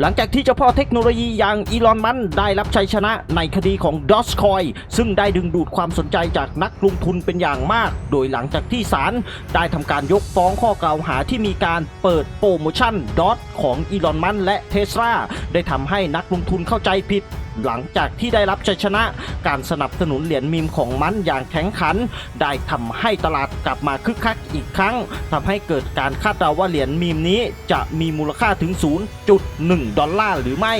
หลังจากที่เจ้าพ่อเทคโนโลยีอย่างอีลอนมันได้รับชัยชนะในคดีของ d o s c o i ซึ่งได้ดึงดูดความสนใจจากนักลงทุนเป็นอย่างมาก โดยหลังจากที่ศาลได้ทำการยกฟ้องข้อกล่าวหาที่มีการเปิดโปรโมชั่นดอทของอีลอนมันและเทสลาได้ทำให้นักลงทุนเข้าใจผิด หลังจากที่ได้รับชัยชนะการสนับสนุนเหรียญมีมของมันอย่างแข็งขัน ได้ทำให้ตลาดกลับมาคึกคักอีกครั้งทำให้เกิดการคาดเดาว่าเหรียญมีมนี้จะมีมูลค่าถึง 0.1 ดอลลาร์หรือไม่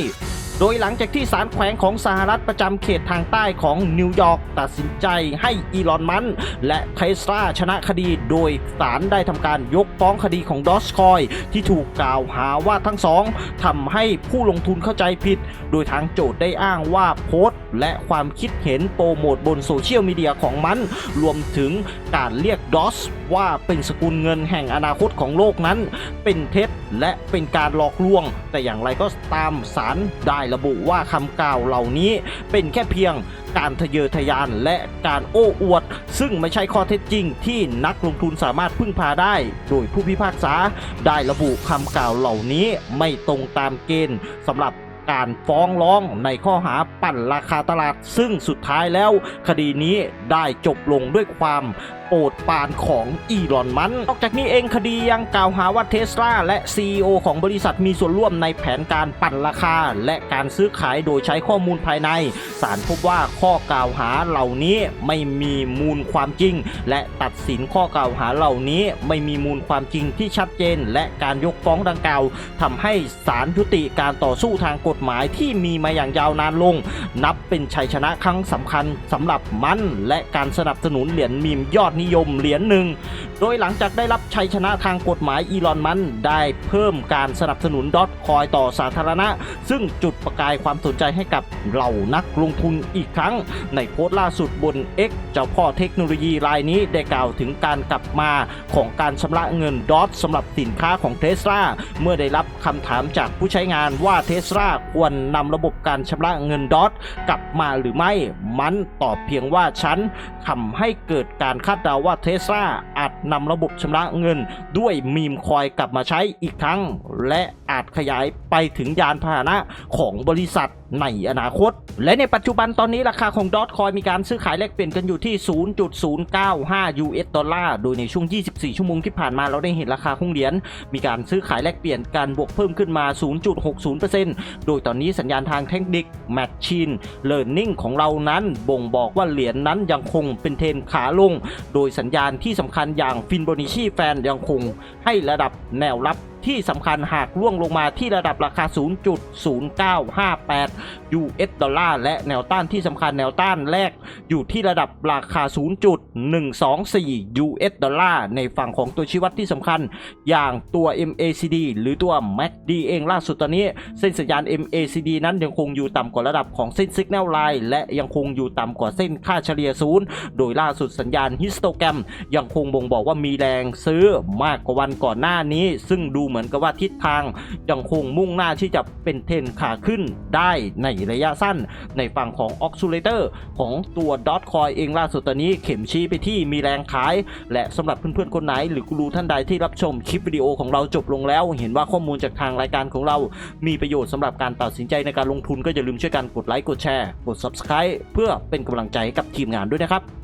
โดยหลังจากที่ศาลแขวงของสหรัฐประจำเขตทางใต้ของนิวยอร์กตัดสินใจให้อีลอนมันและเทสลาชนะคดีโดยศาลได้ทำการยกฟ้องคดีของดอสคอยที่ถูกกล่าวหาว่าทั้งสองทำให้ผู้ลงทุนเข้าใจผิด โดยทางโจทย์ได้อ้างว่าโพสต์ และความคิดเห็นโปรโมทบนโซเชียลมีเดียของมัน รวมถึงการเรียกดอสว่าเป็นสกุลเงินแห่งอนาคตของโลกนั้น เป็นเท็จและเป็นการหลอกลวง แต่อย่างไรก็ตามสารได้ระบุว่าคำกล่าวเหล่านี้เป็นแค่เพียงการทะเยอทะยานและการโอ้อวด ซึ่งไม่ใช่ข้อเท็จจริงที่นักลงทุนสามารถพึ่งพาได้ โดยผู้พิพากษาได้ระบุคำกล่าวเหล่านี้ไม่ตรงตามเกณฑ์สำหรับ การฟ้องร้องในข้อหาปั่นราคาตลาด ซึ่งสุดท้ายแล้ว คดีนี้ได้จบลงด้วยความโปรดปานของอีลอนมันนอกจากนี้เองคดียังกล่าวหาว่าเทสลาและ CEO ของบริษัทมีส่วนร่วมในแผนการปั่นราคา และการซื้อขายโดยใช้ข้อมูลภายใน ศาลพบว่าข้อกล่าวหาเหล่านี้ไม่มีมูลความจริง และตัดสินข้อกล่าวหาเหล่านี้ไม่มีมูลความจริงที่ชัดเจน และการยกฟ้องดังกล่าวทำให้ศาลยุติการต่อสู้ทางกฎหมายที่มีมาอย่างยาวนานลง นับเป็นชัยชนะครั้งสำคัญสำหรับมันและการสนับสนุนเหรียญมีมยอดนิยมเหรียญหนึ่ง โดยหลังจากได้รับชัยชนะทางกฎหมายอีลอนมันได้เพิ่มการสนับสนุนดอทคอยต่อสาธารณะ ซึ่งจุดประกายความสนใจให้กับเหล่านักลงทุนอีกครั้ง ในโพสต์ล่าสุดบน X เจ้าพ่อเทคโนโลยีรายนี้ได้กล่าวถึงการกลับมาของการชำระเงินดอทสำหรับสินค้าของเทสลาเมื่อได้รับคำถามจากผู้ใช้งานว่าเทสลาควรนำระบบการชำระเงินดอทกลับมาหรือไม่ มันตอบเพียงว่าฉัน ทำให้เกิดการคาดเดาว่าเทสลาอาจนำระบบชำระเงิน ด้วยมีมคอยกลับมาใช้อีกครั้ง และอาจขยายไปถึงยานพาหนะของบริษัทในอนาคต และในปัจจุบันตอนนี้ราคาของดอทคอยมีการซื้อขายแลกเปลี่ยนกันอยู่ที่ 0.095 US ดอลลาร์โดยในช่วง 24 ชั่วโมงที่ผ่านมาเราได้เห็นราคาของเหรียญมีการซื้อขายแลกเปลี่ยนการบวกเพิ่มขึ้นมา 0.60%โดยตอนนี้สัญญาณทางเทคนิค Machine Learning ของเรานั้นบ่งบอกว่าเหรียญนั้นยังคงเป็นเทนขาลง โดยสัญญาณที่สำคัญอย่างฟินโบนิชีแฟนยังคงให้ระดับแนวรับ ที่สำคัญหากล่วงลงมาที่ระดับราคา 0.0958 US ดอลลาร์และแนวต้านที่สำคัญแนวต้านแรกอยู่ที่ระดับราคา 0.124 US ดอลลาร์ในฝั่งของตัวชี้วัดที่สำคัญ อย่างตัว MACD หรือตัว MACD เองล่าสุดตอนนี้เส้นสัญญาณ MACD นั้นยังคงอยู่ต่ำกว่าระดับของเส้น Signal Line และยังคงอยู่ต่ำกว่าเส้นค่าเฉลี่ยศูนย์โดยล่าสุดสัญญาณฮิสโตแกรมยังคงบ่งบอกว่ามีแรงซื้อมากกว่าวันก่อนหน้านี้ ซึ่งดูเหมือนกับว่าทิศทางยังคงมุ่งหน้าที่จะเป็นเทรนขาขึ้นได้ในระยะสั้น ในฝั่งของ o x ูเลเตอร์ของตัว Dot Coin เองล่าสุดตอนนี้เข็มชี้ไปที่มีแรงขาย และสำหรับเพื่อนๆคนไหน หรือกูรูท่านใดที่รับชมคลิปวิดีโอของเราจบลงแล้ว เห็นว่าข้อมูลจากทางรายการของเรา มีประโยชน์สำหรับการตัดสินใจในการลงทุนก็อย่าลืมช่วยกันกดไลค์กดแชร์กด Subscribe เพื่อเป็นกำลังใจให้กับทีมงานด้วยนะครับ